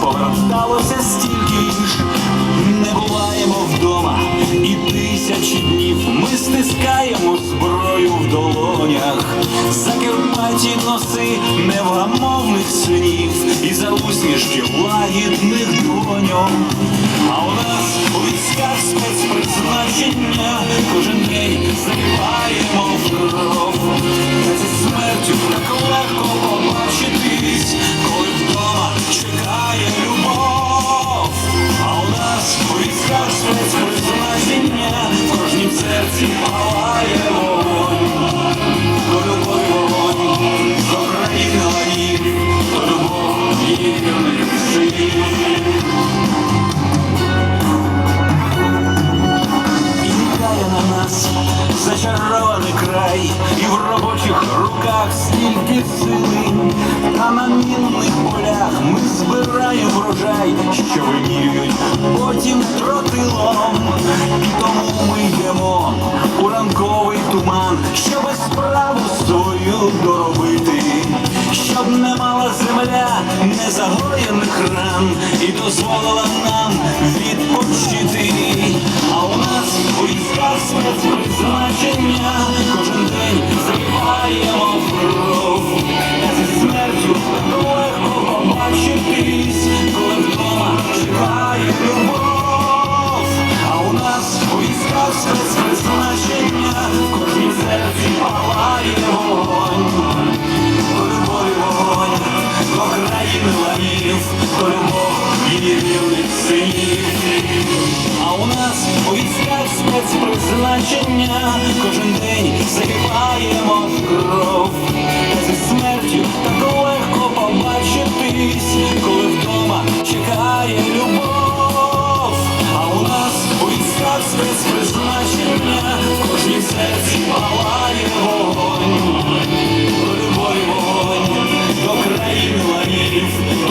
поверталося стільки ж. Не буваємо вдома, і тисячі днів ми стискаємо зброю в долонях. Закарпаті носи невгамовних синів і за усмішки лагідних доньок. А у нас у військах спецпризначення кожен день закипаємо в кров. Зачарований край, і в робочих руках стільки сили, та на мінних полях ми збираємо врожай, що вимірюють потім тротилом. Щоб справу свою доробити, щоб не мала земля незагоєних ран і дозволила нам відпочити. А у нас війська спецпризначення у нас у військах спецпризначення кожен день закипаємо в кров. Зі смертю так легко побачитись, коли вдома чекає любов. А у нас у військах спецпризначення кожній серці палає вогонь. До любові вогонь, до країни ланів,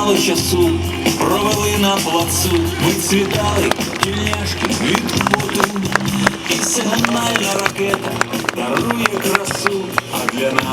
мало часу провели на плацу, вицвітали тільняшки від поту, і сигнальна ракета дарує красу, а для нас